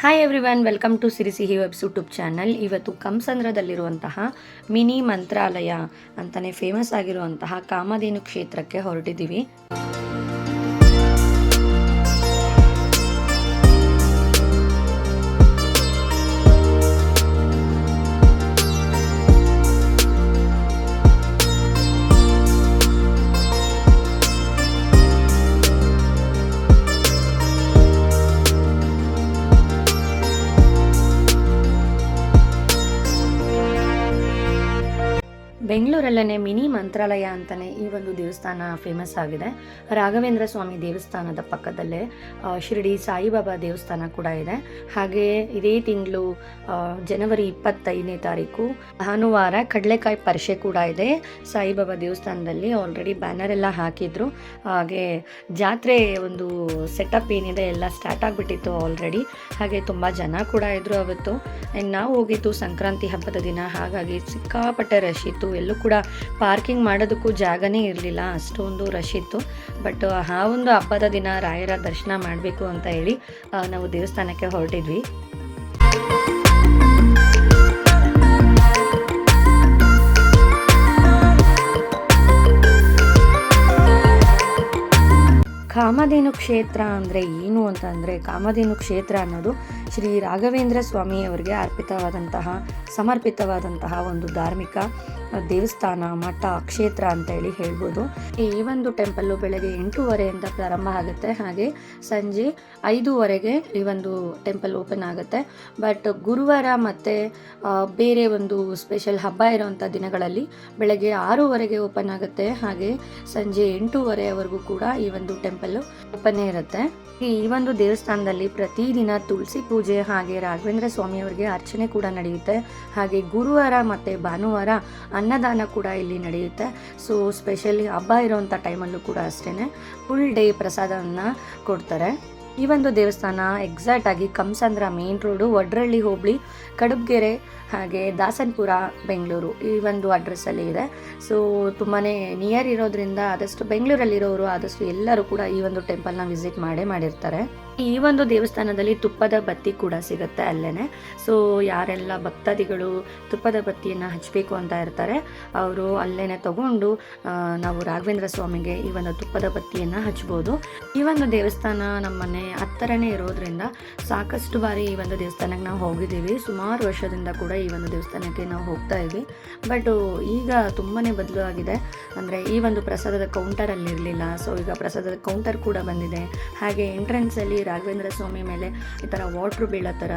Hi every one welcome to Sirisihi webs YouTube channel ಇವತ್ತು ಕಂಸಂದ್ರದಲ್ಲಿರುವಂತಹ mini ಮಂತ್ರಾಲಯ ಅಂತಲೇ famous ಆಗಿರುವಂತಹ ಕಾಮಧೇನು ಕ್ಷೇತ್ರಕ್ಕೆ ಹೊರಟಿದ್ದೀವಿ. ಬೆಂಗಳೂರಲ್ಲೇ ಮಿನಿ ಮಂತ್ರಾಲಯ ಅಂತಲೇ ಈ ಒಂದು ದೇವಸ್ಥಾನ ಫೇಮಸ್ ಆಗಿದೆ. ರಾಘವೇಂದ್ರ ಸ್ವಾಮಿ ದೇವಸ್ಥಾನದ ಪಕ್ಕದಲ್ಲೇ ಶಿರಡಿ ಸಾಯಿಬಾಬಾ ದೇವಸ್ಥಾನ ಕೂಡ ಇದೆ. ಹಾಗೆ ಇದೇ ತಿಂಗಳು ಜನವರಿ ಇಪ್ಪತ್ತೈದನೇ ತಾರೀಕು ಭಾನುವಾರ ಕಡಲೆಕಾಯಿ ಪರಿಷೆ ಕೂಡ ಇದೆ. ಸಾಯಿಬಾಬಾ ದೇವಸ್ಥಾನದಲ್ಲಿ ಆಲ್ರೆಡಿ ಬ್ಯಾನರ್ ಎಲ್ಲ ಹಾಕಿದ್ರು. ಹಾಗೆ ಜಾತ್ರೆ ಒಂದು ಸೆಟಪ್ ಏನಿದೆ ಎಲ್ಲ ಸ್ಟಾರ್ಟ್ ಆಗಿಬಿಟ್ಟಿತ್ತು ಆಲ್ರೆಡಿ ಹಾಗೆ ತುಂಬ ಜನ ಕೂಡ ಇದ್ರು ಅವತ್ತು. ನಾವು ಹೋಗಿತ್ತು ಸಂಕ್ರಾಂತಿ ಹಬ್ಬದ ದಿನ, ಹಾಗಾಗಿ ಸಿಕ್ಕಾಪಟ್ಟೆ ರಶ್ ಇತ್ತು. ಕೂಡ ಪಾರ್ಕಿಂಗ್ ಮಾಡೋದಕ್ಕೂ ಜಾಗನೇ ಇರಲಿಲ್ಲ, ಅಷ್ಟೊಂದು ರಶ್ ಇತ್ತು. ಬಟ್ ಆ ಒಂದು ಹಬ್ಬದ ದಿನ ರಾಯರ ದರ್ಶನ ಮಾಡಬೇಕು ಅಂತ ಹೇಳಿ ನಾವು ದೇವಸ್ಥಾನಕ್ಕೆ ಹೊರಟಿದ್ವಿ. ಕಾಮಧೇನು ಕ್ಷೇತ್ರ ಅಂದರೆ ಏನು ಅಂತಂದರೆ ಕಾಮಧೇನು ಕ್ಷೇತ್ರ ಅನ್ನೋದು ಶ್ರೀ ರಾಘವೇಂದ್ರ ಸ್ವಾಮಿ ಅವರಿಗೆ ಅರ್ಪಿತವಾದಂತಹ, ಸಮರ್ಪಿತವಾದಂತಹ ಒಂದು ಧಾರ್ಮಿಕ ದೇವಸ್ಥಾನ, ಮಠ, ಕ್ಷೇತ್ರ ಅಂತ ಹೇಳಿ ಹೇಳ್ಬೋದು. ಈ ಒಂದು ಟೆಂಪಲ್ಲು ಬೆಳಗ್ಗೆ ಎಂಟೂವರೆಯಿಂದ ಪ್ರಾರಂಭ ಆಗುತ್ತೆ. ಹಾಗೆ ಸಂಜೆ ಐದೂವರೆಗೆ ಈ ಒಂದು ಟೆಂಪಲ್ ಓಪನ್ ಆಗುತ್ತೆ. ಬಟ್ ಗುರುವಾರ ಮತ್ತು ಬೇರೆ ಒಂದು ಸ್ಪೆಷಲ್ ಹಬ್ಬ ಇರೋವಂಥ ದಿನಗಳಲ್ಲಿ ಬೆಳಗ್ಗೆ ಆರೂವರೆಗೆ ಓಪನ್ ಆಗುತ್ತೆ. ಹಾಗೆ ಸಂಜೆ ಎಂಟೂವರೆವರೆಗೂ ಕೂಡ ಈ ಒಂದು ಟೆಂಪಲ್ಲು ಓಪನ್ ಇರುತ್ತೆ. ಈ ಒಂದು ದೇವಸ್ಥಾನದಲ್ಲಿ ಪ್ರತಿದಿನ ತುಳಸಿ ಪೂಜೆ ಹಾಗೆ ರಾಘವೇಂದ್ರ ಸ್ವಾಮಿ ಅವರಿಗೆ ಅರ್ಚನೆ ಕೂಡ ನಡೆಯುತ್ತೆ. ಹಾಗೆ ಗುರುವಾರ ಮತ್ತು ಭಾನುವಾರ ಅನ್ನದಾನ ಕೂಡ ಇಲ್ಲಿ ನಡೆಯುತ್ತೆ. ಸೊ ಸ್ಪೆಷಲಿ ಹಬ್ಬ ಇರೋವಂಥ ಟೈಮಲ್ಲೂ ಕೂಡ ಅಷ್ಟೇ ಫುಲ್ ಡೇ ಪ್ರಸಾದವನ್ನು ಕೊಡ್ತಾರೆ. ಈ ಒಂದು ದೇವಸ್ಥಾನ ಎಕ್ಸಾಕ್ಟ್ ಆಗಿ ಕಂಸಂದ್ರ ಮೇನ್ ರೋಡು ವಡ್ರಳ್ಳಿ ಹೋಬಳಿ, ಕಡುಬ್ಗೆರೆ ಹಾಗೆ ದಾಸನ್ಪುರ, ಬೆಂಗಳೂರು ಈ ಒಂದು ಅಡ್ರೆಸ್ಸಲ್ಲಿ ಇದೆ. ಸೊ ತುಂಬಾ ನಿಯರ್ ಇರೋದ್ರಿಂದ ಆದಷ್ಟು ಬೆಂಗಳೂರಲ್ಲಿರೋರು ಆದಷ್ಟು ಎಲ್ಲರೂ ಕೂಡ ಈ ಒಂದು ಟೆಂಪಲ್ನ ವಿಸಿಟ್ ಮಾಡೇ ಮಾಡಿರ್ತಾರೆ. ಈ ಒಂದು ದೇವಸ್ಥಾನದಲ್ಲಿ ತುಪ್ಪದ ಬತ್ತಿ ಕೂಡ ಸಿಗುತ್ತೆ ಅಲ್ಲೇ ಸೊ ಯಾರೆಲ್ಲ ಭಕ್ತಾದಿಗಳು ತುಪ್ಪದ ಬತ್ತಿಯನ್ನು ಹಚ್ಚಬೇಕು ಅಂತ ಇರ್ತಾರೆ, ಅವರು ಅಲ್ಲೇ ತಗೊಂಡು ನಾವು ರಾಘವೇಂದ್ರ ಸ್ವಾಮಿಗೆ ಈ ಒಂದು ತುಪ್ಪದ ಬತ್ತಿಯನ್ನು ಹಚ್ಬೋದು. ಈ ಒಂದು ದೇವಸ್ಥಾನ ನಮ್ಮ ಮನೆ ಹತ್ತರನೇ ಇರೋದ್ರಿಂದ ಸಾಕಷ್ಟು ಬಾರಿ ಈ ಒಂದು ದೇವಸ್ಥಾನಕ್ಕೆ ನಾವು ಹೋಗಿದ್ದೀವಿ. ಸುಮಾರು ವರ್ಷದಿಂದ ಕೂಡ ಈ ಒಂದು ದೇವಸ್ಥಾನಕ್ಕೆ ನಾವು ಹೋಗ್ತಾ ಇದ್ವಿ. ಬಟ್ ಈಗ ತುಂಬಾ ಬದಲು ಆಗಿದೆ. ಅಂದರೆ ಈ ಒಂದು ಪ್ರಸಾದದ ಕೌಂಟರಲ್ಲಿ ಇರಲಿಲ್ಲ. ಸೊ ಈಗ ಪ್ರಸಾದದ ಕೌಂಟರ್ ಕೂಡ ಬಂದಿದೆ. ಹಾಗೆ ಎಂಟ್ರೆನ್ಸಲ್ಲಿ ರಾಘವೇಂದ್ರ ಸ್ವಾಮಿ ಮೇಲೆ ಈ ಥರ ವಾಟ್ರ್ ಬೀಳೋ ಥರ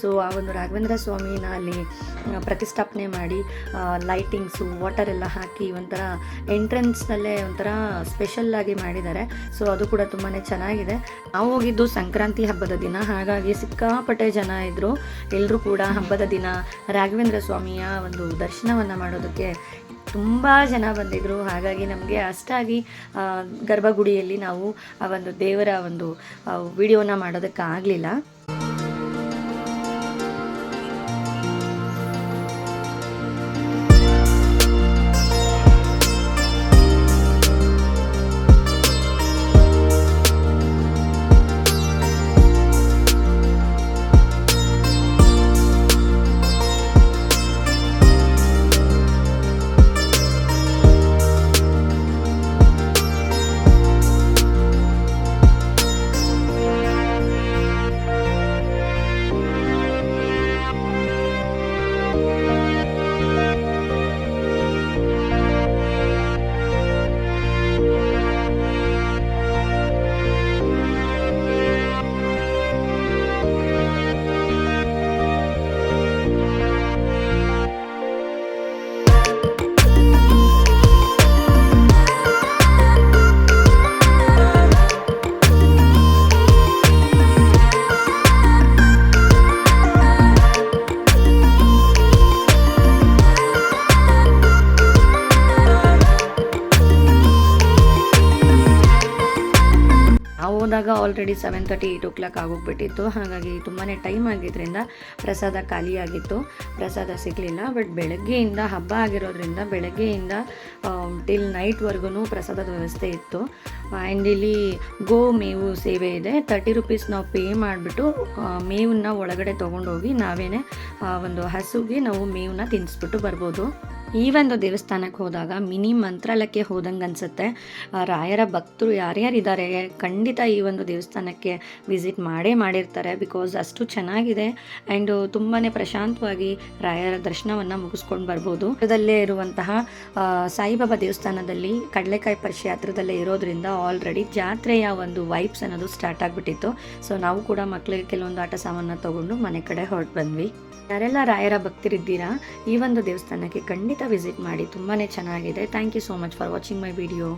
ಸೊ ಆ ಒಂದು ರಾಘವೇಂದ್ರ ಸ್ವಾಮಿನ ಅಲ್ಲಿ ಪ್ರತಿಷ್ಠಾಪನೆ ಮಾಡಿ ಲೈಟಿಂಗ್ಸು ವಾಟರ್ ಎಲ್ಲ ಹಾಕಿ ಒಂಥರ ಎಂಟ್ರೆನ್ಸ್ನಲ್ಲೇ ಒಂಥರ ಸ್ಪೆಷಲ್ ಆಗಿ ಮಾಡಿದ್ದಾರೆ. ಸೊ ಅದು ಕೂಡ ತುಂಬಾ ಚೆನ್ನಾಗಿದೆ. ನಾವು ಹೋಗಿದ್ದು ಸಂಕ್ರಾಂತಿ ಹಬ್ಬದ ದಿನ. ಹಾಗಾಗಿ ಸಿಕ್ಕಾಪಟ್ಟೆ ಜನ ಇದ್ದರು ಎಲ್ಲರೂ ಕೂಡ ಹಬ್ಬದ ದಿನ ರಾಘವೇಂದ್ರ ಸ್ವಾಮಿಯ ಒಂದು ದರ್ಶನವನ್ನು ಮಾಡೋದಕ್ಕೆ ತುಂಬ ಜನ ಬಂದಿದ್ದರು ಹಾಗಾಗಿ ನಮಗೆ ಅಷ್ಟಾಗಿ ಗರ್ಭಗುಡಿಯಲ್ಲಿ ನಾವು ಆ ಒಂದು ದೇವರ ಒಂದು ವಿಡಿಯೋನ ಮಾಡೋದಕ್ಕೆ ಹೋದಾಗ already seven thirty eight o'clock ಆಗೋಗ್ಬಿಟ್ಟಿತ್ತು. ಹಾಗಾಗಿ ತುಂಬಾ ಟೈಮ್ ಆಗಿದ್ದರಿಂದ ಪ್ರಸಾದ ಖಾಲಿಯಾಗಿತ್ತು ಪ್ರಸಾದ ಸಿಗಲಿಲ್ಲ ಬಟ್ ಬೆಳಗ್ಗೆಯಿಂದ, ಹಬ್ಬ ಆಗಿರೋದ್ರಿಂದ ಬೆಳಗ್ಗೆಯಿಂದ ಟಿಲ್ ನೈಟ್ವರೆಗೂ ಪ್ರಸಾದದ ವ್ಯವಸ್ಥೆ ಇತ್ತು. ಆ್ಯಂಡ್ ಇಲ್ಲಿ ಗೋ ಮೇವು ಸೇವೆ ಇದೆ. ತರ್ಟಿ ರುಪೀಸ್ ನಾವು ಪೇ ಮಾಡಿಬಿಟ್ಟು ಮೇವನ್ನ ಒಳಗಡೆ ತೊಗೊಂಡೋಗಿ ನಾವೇನೆ ಒಂದು ಹಸುಗೆ ನಾವು ಮೇವನ್ನ ತಿನ್ನಿಸ್ಬಿಟ್ಟು ಬರ್ಬೋದು. ಈ ಒಂದು ದೇವಸ್ಥಾನಕ್ಕೆ ಹೋದಾಗ ಮಿನಿ ಮಂತ್ರಾಲಯಕ್ಕೆ ಹೋದಂಗೆ ಅನಿಸುತ್ತೆ ರಾಯರ ಭಕ್ತರು ಯಾರ್ಯಾರಿದ್ದಾರೆ, ಖಂಡಿತ ಈ ಒಂದು ದೇವಸ್ಥಾನಕ್ಕೆ ವಿಸಿಟ್ ಮಾಡೇ ಮಾಡಿರ್ತಾರೆ, ಬಿಕಾಸ್ ಅಷ್ಟು ಚೆನ್ನಾಗಿದೆ. ಆ್ಯಂಡ್ ತುಂಬಾ ಪ್ರಶಾಂತವಾಗಿ ರಾಯರ ದರ್ಶನವನ್ನು ಮುಗಿಸ್ಕೊಂಡು ಬರ್ಬೋದು. ಇದರಲ್ಲೇ ಇರುವಂತಹ ಸಾಯಿಬಾಬಾ ದೇವಸ್ಥಾನದಲ್ಲಿ ಕಡಲೆಕಾಯಿ ಪರಿಷೆ ಹತ್ರದಲ್ಲೇ ಇರೋದ್ರಿಂದ ಆಲ್ರೆಡಿ ಜಾತ್ರೆಯ ಒಂದು ವೈಬ್ಸ್ ಅನ್ನೋದು ಸ್ಟಾರ್ಟ್ ಆಗಿಬಿಟ್ಟಿತ್ತು. ಸೊ ನಾವು ಕೂಡ ಮಕ್ಕಳಿಗೆ ಕೆಲವೊಂದು ಆಟ ಸಾಮಾನ ತಗೊಂಡು ಮನೆ ಕಡೆ ಹೊರಟು ಬಂದ್ವಿ. ಯಾರೆಲ್ಲ ರಾಯರ ಭಕ್ತರಿದ್ದೀರಾ, ಈ ಒಂದು ದೇವಸ್ಥಾನಕ್ಕೆ ಖಂಡಿತ ವಿಸಿಟ್ ಮಾಡಿ ತುಂಬಾ ಚೆನ್ನಾಗಿದೆ. Thank you so much for watching my video